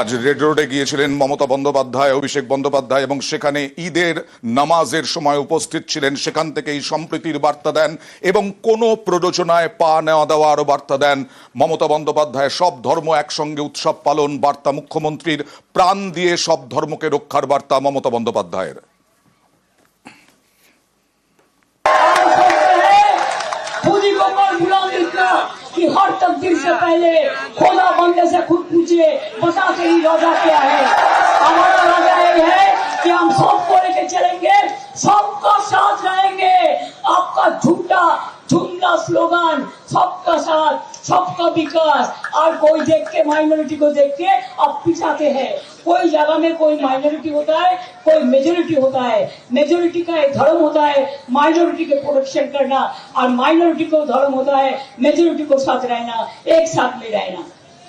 আজ রেড রোডে গিয়েছিলেন মমতা বন্দ্যোপাধ্যায়, অভিষেক বন্দ্যোপাধ্যায় এবং সেখানে ঈদের নামাজের সময় উপস্থিত ছিলেন। সেখান থেকেই সম্প্রীতির বার্তা দেন এবং কোনো প্ররোচনায় পা নেওয়া দেওয়ারও বার্তা দেন। মমতা বন্দ্যোপাধ্যায়, সব ধর্ম একসঙ্গে উৎসব পালন, বার্তা মুখ্যমন্ত্রীর প্রাণ দিয়ে সব ধর্মকে রক্ষার বার্তা মমতা বন্দ্যোপাধ্যায়ের। कि हर तकदीर से पहले खुदा बंदे से खुद पूछे बता ही रोजा क्या है हमारा रोजा ये है कि हम सबको लेके चलेंगे सबका साथ रहेंगे आपका झूठा झुंडा स्लोगन सबका साथ विकास और कोई देख के माइनॉरिटी को देख के अब पिछाते हैं। कोई जगह में कोई माइनॉरिटी होता है, कोई मेजोरिटी होता है। मेजोरिटी का एक धर्म होता है माइनॉरिटी के प्रोटेक्शन करना। और माइनॉरिटी को धर्म होता है मेजोरिटी को साथ रहना, एक साथ में रहना।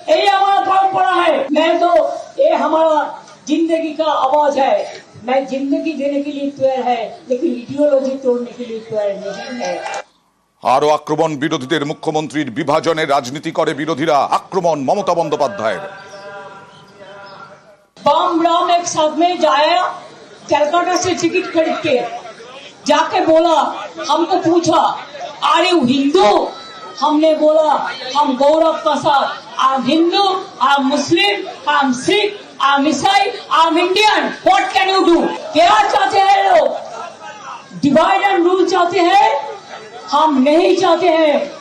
यही हमारा परंपरा है। मैं तो ये हमारा ज़िंदगी का आवाज़ है। मैं ज़िंदगी देने के लिए तैयार है, लेकिन इडियोलॉजी तोड़ने के लिए तैयार नहीं है। আরও আক্রমণ বিরোধীদের মুখ্যমন্ত্রীর বিভাজনের রাজনীতি করে বিরোধীরা আক্রমণ মমতা বন্দ্যোপাধ্যায়ের बम राम एक साथ में जाया कलकत्ता से टिकट खरीद के जाके बोला हमको पूछा आर यू हिंदू हमने बोला हम गौरव का साथ I am Hindu I am Muslim I am Sikh I am Isai I am Indian what can you do क्या चाहते हैं लोग डिवाइड एंड रूल चाहते हैं हम नहीं चाहते हैं।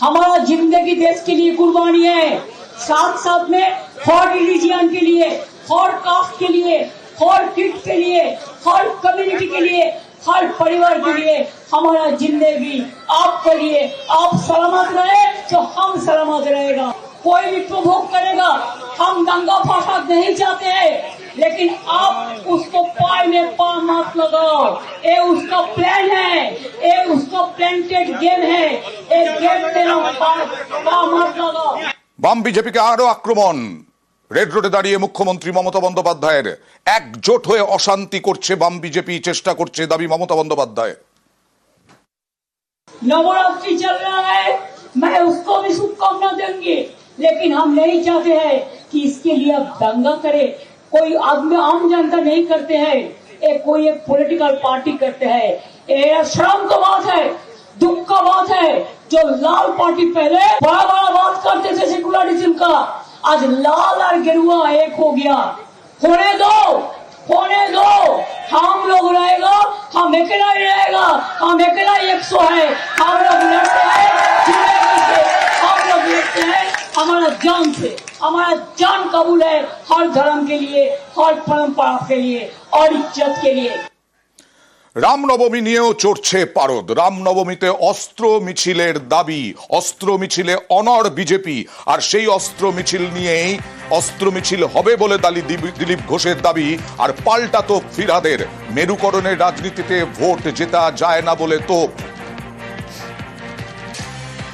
हमारा ज़िंदगी देश के लिए कुर्बानी है। साथ साथ में हर रिलीजियन के लिए, हर कास्ट के लिए, हर किट के लिए, हर कम्युनिटी के लिए, हर परिवार के लिए हमारा ज़िंदगी आपके लिए आप सलामत रहे तो हम सलामत रहेगा। कोई भी प्रभोग करेगा, हम दंगा फसाद नहीं चाहते हैं। लेकिन आप उसको पाए में पा मत लगाओ ये उसका प्लान है ये उसका प्लांटेड गेम है ये गेम में ना पा, पा मत लगाओ বাম বিজেপিকে আরও আক্রমণ রেড রোডে দাঁড়িয়ে মুখ্যমন্ত্রী মমতা বন্দ্যোপাধ্যায়ের একজোট হয়ে অশান্তি করছে বাম বিজেপি চেষ্টা করছে দাবি মমতা বন্দ্যোপাধ্যায় नवरात्रि चल रहा है मैं उसको भी शुभकामना देंगे लेकिन हम नहीं चाहते हैं कि इसके लिए अब दंगा करे कोई आदमी आम जनता नहीं करते हैं। ये कोई एक पॉलिटिकल पार्टी करते हैं। ये शर्म का बात है, दुख का बात है। जो लाल पार्टी पहले बड़ा बड़ा बात करते थे सेकुलरिज्म का, आज लाल और गेरुआ एक हो गया। होने दो होने दो। हम लोग रहेगा, हम अकेला ही रहेगा, हम अकेला एक सौ है। हम लोग लड़ते हैं हम लोग लड़ते हैं। हमारा जान से हमारा जान कबूल है हर धर्म के लिए हर परंपरा के लिए और इज्जत के लिए রামনবমী নিয়েও চড়ছে পারদ রামনবমীতে অস্ত্র মিছিলের দাবি অস্ত্র মিছিলে অনর বিজেপি আর সেই অস্ত্র মিছিল নিয়েই অস্ত্র মিছিল হবে বলে দালি দিবি- দিলীপ ঘোষের দাবি আর পাল্টা তোপ ফিরাদের মেরুকরণের রাজনীতিতে ভোট জেতা যায় না বলে তোপ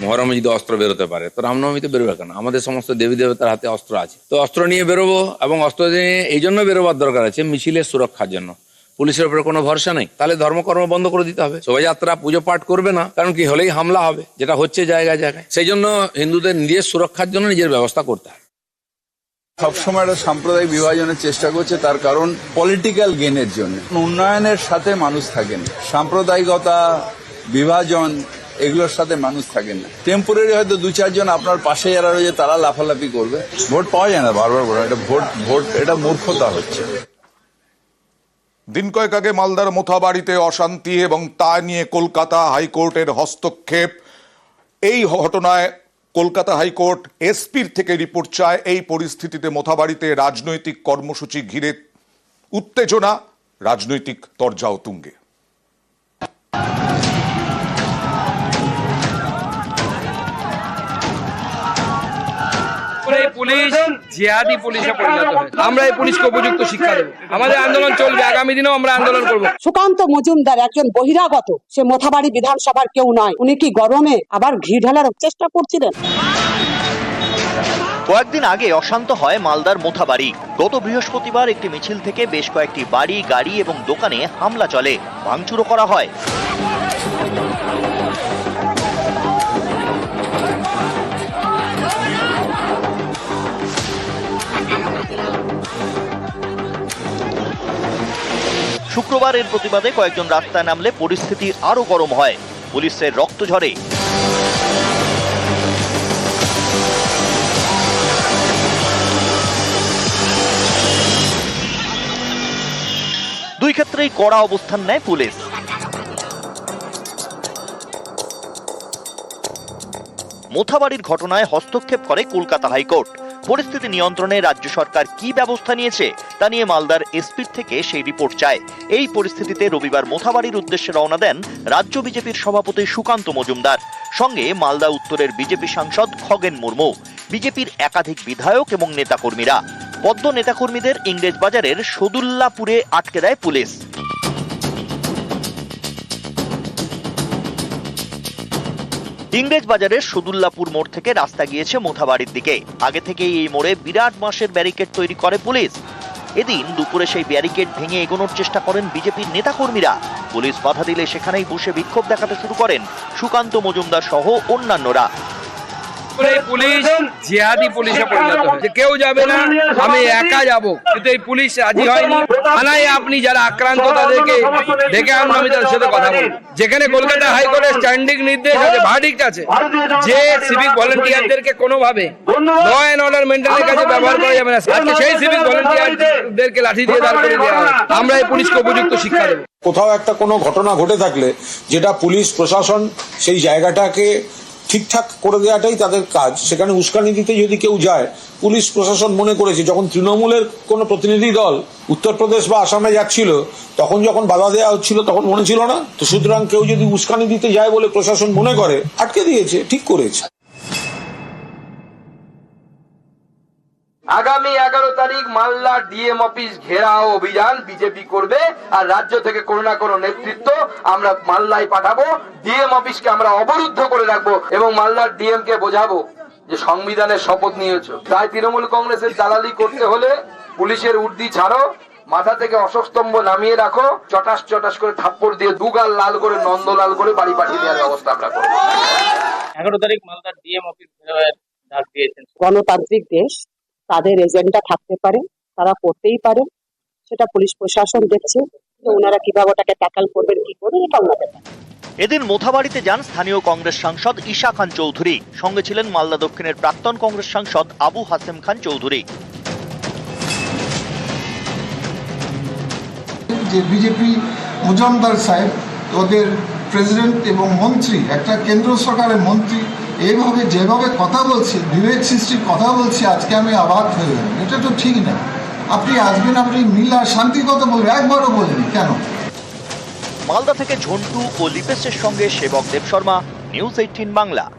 মহরমে যদি অস্ত্র বেরোতে পারে, তো রামনবমীতে বেরোবে কেন? আমাদের সমস্ত দেবী দেবতার হাতে অস্ত্র আছে। তো অস্ত্র নিয়ে বেরোবো এবং অস্ত্র নিয়ে এই জন্য বেরোবার দরকার আছে মিছিলের সুরক্ষার জন্য। পুলিশের উপরে কোনো ভরসা নেই। তাহলে ধর্মকর্ম বন্ধ করে দিতে হবে। শোভাযাত্রা, পুজো পাঠ করবে না, কারণ কি হলেই হামলা হবে, যেটা হচ্ছে জায়গায় জায়গায়। সেই জন্য হিন্দুদের নিজের সুরক্ষার জন্য নিজের ব্যবস্থা করতে হবে। সবসময় একটা সাম্প্রদায়িক বিভাজনের চেষ্টা করছে, তার কারণ পলিটিক্যাল গেনের জন্য। উন্নয়নের সাথে মানুষ থাকেন। সাম্প্রদায়িকতা, বিভাজন এগুলোর সাথে মানুষ থাকেন না। টেম্পোরারি হয়তো দু চারজন আপনার পাশে যারা রয়েছে, তারা লাফালাফি করবে। ভোট পাওয়া যায় না বারবার বলো এটা ভোট ভোট, এটা মূর্খতা হচ্ছে। দিন কয়েক আগে মালদার মোথাবাড়িতে অশান্তি এবং তা নিয়ে কলকাতা হাইকোর্টের হস্তক্ষেপ। এই ঘটনায় কলকাতা হাইকোর্ট এসপির থেকে রিপোর্ট চায়, এই পরিস্থিতিতে মোথাবাড়িতে রাজনৈতিক কর্মসূচি ঘিরে উত্তেজনা, রাজনৈতিক তরজাও তুঙ্গে পুলিশ জিহাদি পুলিশে পরিণত হয়েছে। আমরা এই পুলিশকে উপযুক্ত শিক্ষা দেবো। আমাদের আন্দোলন চলবে আগামী দিনেও আমরা আন্দোলন করব। সুকান্ত মজুমদার একজন বহিরাগত সে মোথাবাড়ি বিধানসভার কেউ নয়। উনি কি গরমে আবার ঘি ঢালার চেষ্টা করছিলেন? কয়েকদিন আগে অশান্ত হয় মালদার মোথাবাড়ি। গত বৃহস্পতিবার একটি মিছিল থেকে বেশ কয়েকটি বাড়ি গাড়ি এবং দোকানে হামলা চলে। ভাঙচুরও করা হয়। শুক্রবার এর প্রতিবাদে কয়েকজন রাস্তায় নামলে পরিস্থিতি আরও গরম হয়। পুলিশের রক্ত ঝরে। দুই ক্ষেত্রেই কড়া অবস্থান নেয় পুলিশ। মোথাবাড়ির ঘটনায় হস্তক্ষেপ করে কলকাতা হাইকোর্ট। পরিস্থিতি নিয়ন্ত্রণে রাজ্য সরকার কি ব্যবস্থা নিয়েছে তা নিয়ে মালদার এসপির থেকে সেই রিপোর্ট চায়। এই পরিস্থিতিতে রবিবার মোথাবাড়ির উদ্দেশ্যে রওনা দেন রাজ্য বিজেপির সভাপতি সুকান্ত মজুমদার। সঙ্গে মালদা উত্তরের বিজেপি সাংসদ খগেন মুর্মু, বিজেপির একাধিক বিধায়ক এবং নেতাকর্মীরা। পদ্ম নেতাকর্মীদের ইংরেজ বাজারের সদুল্লাপুরে আটকে দেয় পুলিশ। ইংরেজ বাজারের সদুল্লাপুর মোড় থেকে রাস্তা গিয়েছে মোথাবাড়ির দিকে। আগে থেকেই এই মোড়ে বিরাট মাসের ব্যারিকেড তৈরি করে পুলিশ। এদিন দুপুরে সেই ব্যারিকেড ভেঙে এগোনোর চেষ্টা করেন বিজেপির নেতাকর্মীরা। পুলিশ বাধা দিলে সেখানেই বসে বিক্ষোভ দেখাতে শুরু করেন সুকান্ত মজুমদার সহ অন্যান্যরা। যেখানে কলকাতা হাইকোর্টের স্ট্যান্ডিং নির্দেশ আছে ভার্ডিক্ট আছে, যে সিভিক ভলেন্টিয়ারদেরকে অর্ডার মেনটেনের কাছে ব্যবহার করা যাবে না। সেই সিভিক ভলেন্টিয়ারদেরকে লাঠি দিয়ে দাঁড় করে দেওয়া আমরা এই পুলিশকে উপযুক্ত শিক্ষা কোথাও একটা কোনো ঘটনা ঘটে থাকলে, যেটা পুলিশ, প্রশাসন সেই জায়গাটাকে ঠিকঠাক করে দেওয়াটাই তাদের কাজ। সেখানে উস্কানি দিতে যদি কেউ যায়, পুলিশ প্রশাসন মনে করেছে, যখন তৃণমূলের কোনো প্রতিনিধি দল উত্তরপ্রদেশ বা আসামে যাচ্ছিল, তখন যখন বাধা দেওয়া হচ্ছিল, তখন মনে ছিল না? তো সুতরাং কেউ যদি উস্কানি দিতে যায় বলে প্রশাসন মনে করে, আটকে দিয়েছে, ঠিক করেছে। আগামী এগারো তারিখ মালদা ডিএম অফিস ঘেরাও অভিযান বিজেপি করবে আর রাজ্য থেকে কোনো না কোনো নেতৃত্ব আমরা মালদায় পাঠাবো। ডিএম অফিসকে আমরা অবরুদ্ধ করে রাখব এবং মালদার ডিএম কে বোঝাবো যে সংবিধানের শপথ নিয়েছো। তাই তৃণমূল কংগ্রেসের দালালি করতে হলে পুলিশের উর্দি ছাড়ো মাথা থেকে অশোক স্তম্ভ নামিয়ে রাখো চটাস চটাস করে থাপ্পড় দিয়ে দুগাল লাল করে নন্দলাল করে বাড়ি পাঠিয়ে দেওয়ার ব্যবস্থা আমরা করব। এগারো তারিখ মালদার ডিএম অফিস ঘেরাওয়ের ডাক দিয়েছেন। গণতান্ত্রিক দেশ তাদের এজেন্ডা থাকতে পারে তারা করতেই পারে। সেটা পুলিশ প্রশাসন দেখছে যে ওনারা কীভাবে ওটাকে ট্যাকল করবেন কি করবেন এটা ওনাদের এদিন মোথাবাড়িতে যান স্থানীয় কংগ্রেস সাংসদ ঈশা খান চৌধুরী। সঙ্গে ছিলেন মালদা দক্ষিণের প্রাক্তন কংগ্রেস সাংসদ আবু হাসেম খান চৌধুরী। যে বিজেপি মজুমদার সাহেব ওদের প্রেসিডেন্ট এবং মন্ত্রী একটা কেন্দ্র সরকারের মন্ত্রী এইভাবে যেভাবে কথা বলছে বিবেক সৃষ্টির কথা বলছি, আজকে আমি অবাক হয়ে গেলাম। এটা তো ঠিক না। আপনি আসবেন, আপনি মিল শান্তির কথা বলবেন, একবারও বলেনি। কেন? মালদা থেকে ঝন্টু ও লিপেশের সঙ্গে সেবক দেব শর্মা, নিউজ এইটিন বাংলা।